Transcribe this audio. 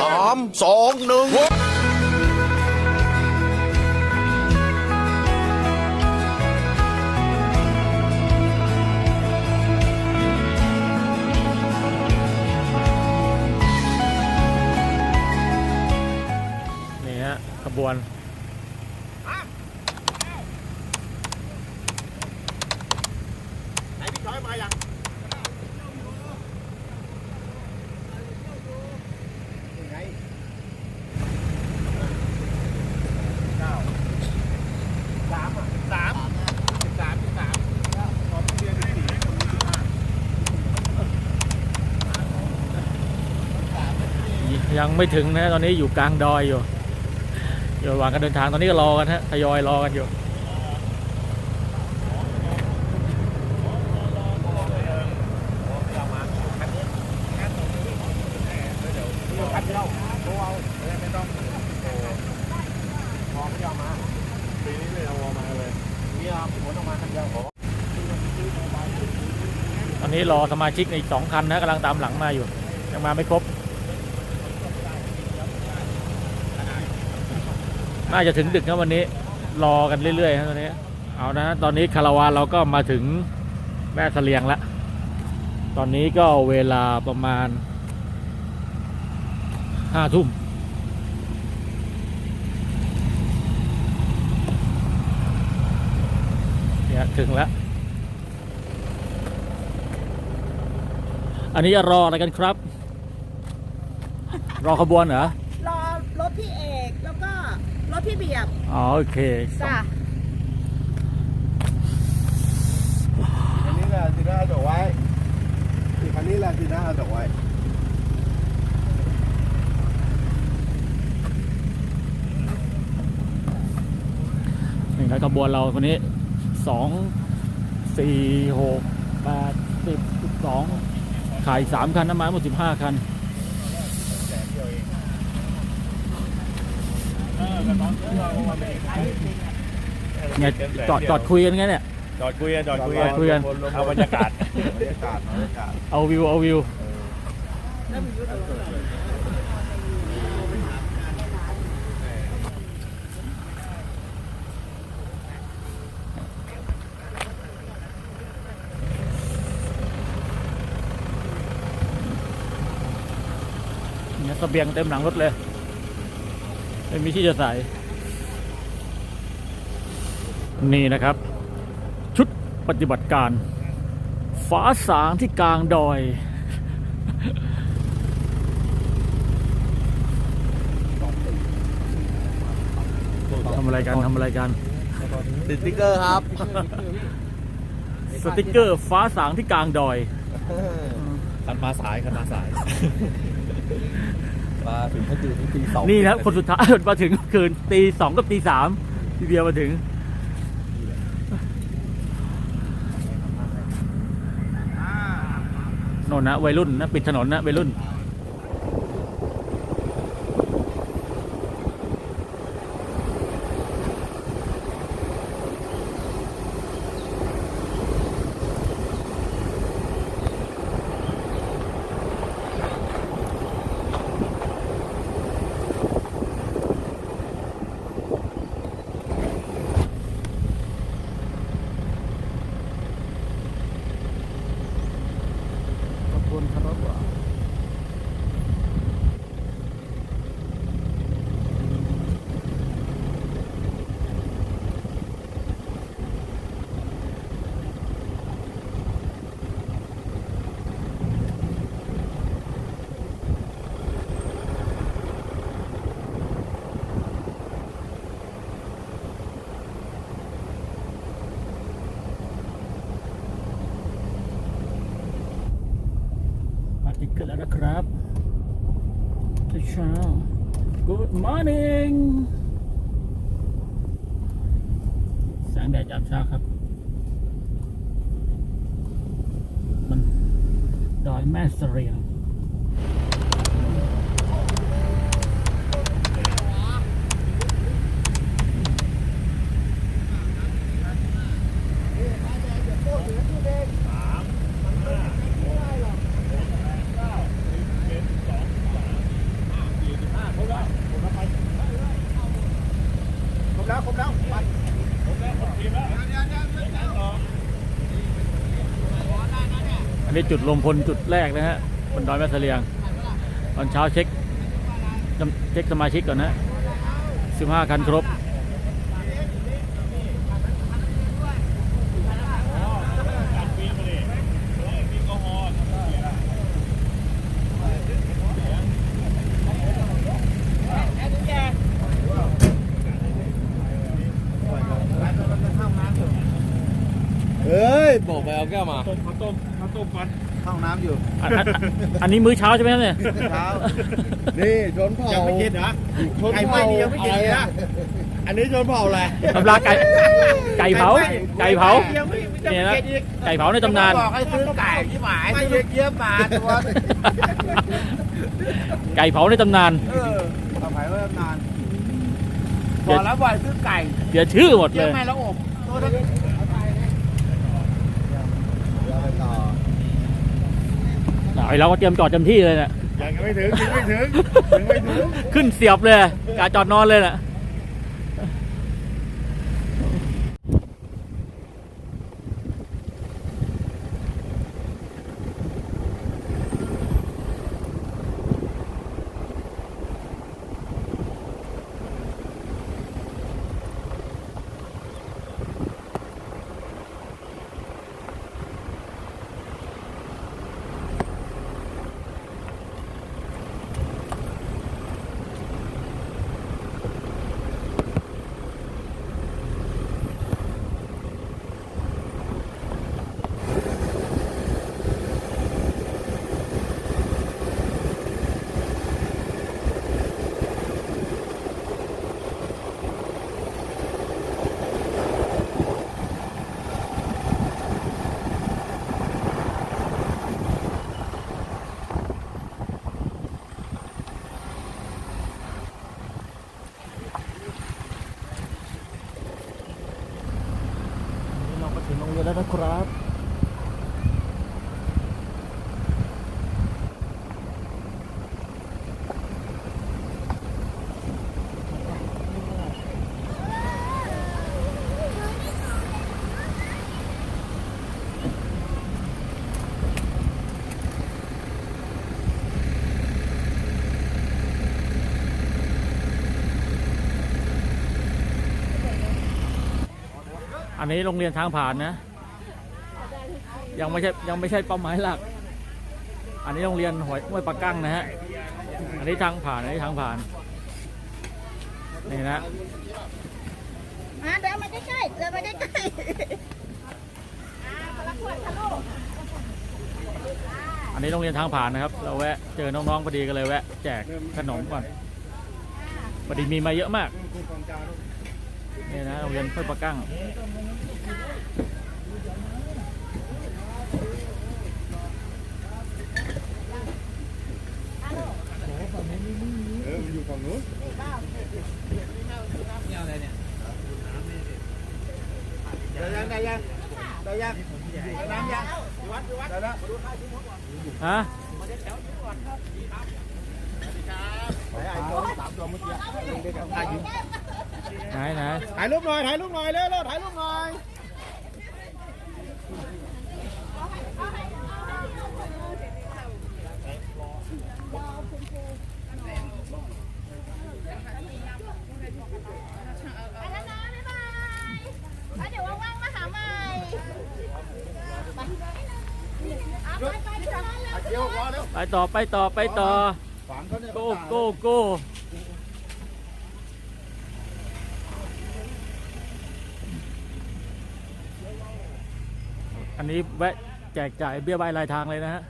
สามสองหนึ่ง ยังไม่ถึงนะตอนนี้อยู่กลางดอยอยู่อยู่ระหว่างการเดินทางตอนนี้ก็รอกันฮะทยอยรอกันอยู่ตอนนี้รอสมาชิกอีกสองคันนะกำลังตามหลังมาอยู่ยังมาไม่ครบ น่าจะถึงดึกนะวันนี้ รอกันเรื่อยๆนะตอนนี้ เอานะตอนนี้คาราวานเราก็มาถึงแม่เสลียงแล้วตอนนี้ก็เวลาประมาณห้าทุ่มเนี่ยถึงแล้ว อันนี้จะรออะไรกันครับ รอขบวนเหรอ รอรถพี่เอกแล้วก็ รถพี่เบียบอ๋อโอเคจ้ะอันนี้แหละสีหน้าดอกไว้สีคันนี้แหละสีหน้าดอกไว้นี่ครับขบวนเราคนนี้สองสี่หกแปดสิบสิบสองขายสามคันน้ำมันหมดสิบห้าคัน เนี่ยจอดจอดคุยกันไงเนี่ย จอดคุยกันจอดคุยจอดคุยกัน เอาบรรยากาศ บรรยากาศบรรยากาศเอาวิวเอาวิวเนี่ยเสบียงเต็มหลังรถเลย ไม่มีที่จะใส่ นี่นะครับ ชุดปฏิบัติการฟ้าสางที่กลางดอย ทำอะไรกันทำอะไรกัน ติดสติ๊กเกอร์ครับ สติกเกอร์ฟ้าสางที่กลางดอย คันมาสายคันมาสาย มาถึงก็คือตีสองนี่นะครับคนสุดท้าย มาถึงก็คืนตีสองกับตีสามพี่เบียร์มาถึง โน่นนะวัยรุ่นนะ ปิดถนนนะวัยรุ่น กันแล้วนะครับเช้า Good morning แสงแดดยามเช้าครับ มันดอยแม่เสรียง อันนี้จุดลมพลจุดแรกนะฮะบนดอยแม่เสลียง ตอนเช้าเช็คเช็คสมาชิกก่อนนะ15 คันครบ เฮ้ ยบอกไปเอาแก้วมาต้มข้าวต้มข้าวต้มมันเข้าน้ำอยู่อันอันอันอันนี้มื้อเช้าใช่ไหมครับเนี่ย เช้า นี่ชนเผ่ายังไม่กินเหรอชนไก่ไหม้เผ่านี่ยังไม่กินเลยนะอันนี้ชนเผ่าอะไรตำราไก่ไก่เผาไก่เผา ยังไม่ยังเนี่ยไม่นะกินอีกไก่เผาในตำนาน บอกให้ซื้อไก่ที่หมายไม่เยอะเยอะๆมาตัวไก่เผาในตำนาน เออเอาไผ่ไว้นานบอกแล้วบ่อยซื้อไก่เดี๋ยวชื่อหมดเยเลอะย ไหมแล้วอบตัวเท่า ไอเราก็เตรียมจอดเต็มที่เลยเนี่ยยังไม่ถึงยังไม่ถึงยังไม่ถึง ขึ้นเสียบเลยกาจอดนอนเลยน่ะ ครับ อันนี้โรงเรียนทางผ่านนะ ยังไม่ใช่ยังไม่ใช่เป้าหมายหลัก อันนี้โรงเรียนหอยห้วยปลากั้งนะฮะ อันนี้ทางผ่านอันนี้ทางผ่าน นี่นะมาเดินมาใกล้ๆเดินมาใกล้ๆอ่าคนละขวดค่ะลูกอันนี้โรงเรียนทางผ่านนะครับ เราแวะเจอน้องๆพอดีก็เลยแวะแจกขนมก่อนพอดีมีมาเยอะมาก นี่นะโรงเรียนห้วยปลากั้ง เออมันอยู่ฝั่งนู้นได้ยังได้ยังได้ยังได้น้ำยังวัดวัดได้แล้ว ฮะไอ้ตัวสามตัวเมื่อกี้เด็กๆถ่ายอยู่ไหนไหนถ่ายรูปหน่อยถ่ายรูปหน่อยเร็วเร็วถ่ายรูปหน่อย ไปแล้วนะบ๊ายบายแล้วเดี๋ยวว่างๆมาหาใหม่ไปเอาไปไปไปนอนเลย เดี๋ ยวรอเร็วไปต่อไปต่อไปต่อฝังเขาเนี่ยโก้โก้โก้อันนี้แวะแจกจ่ายเบี้ยใบรายทางเลยนะฮะ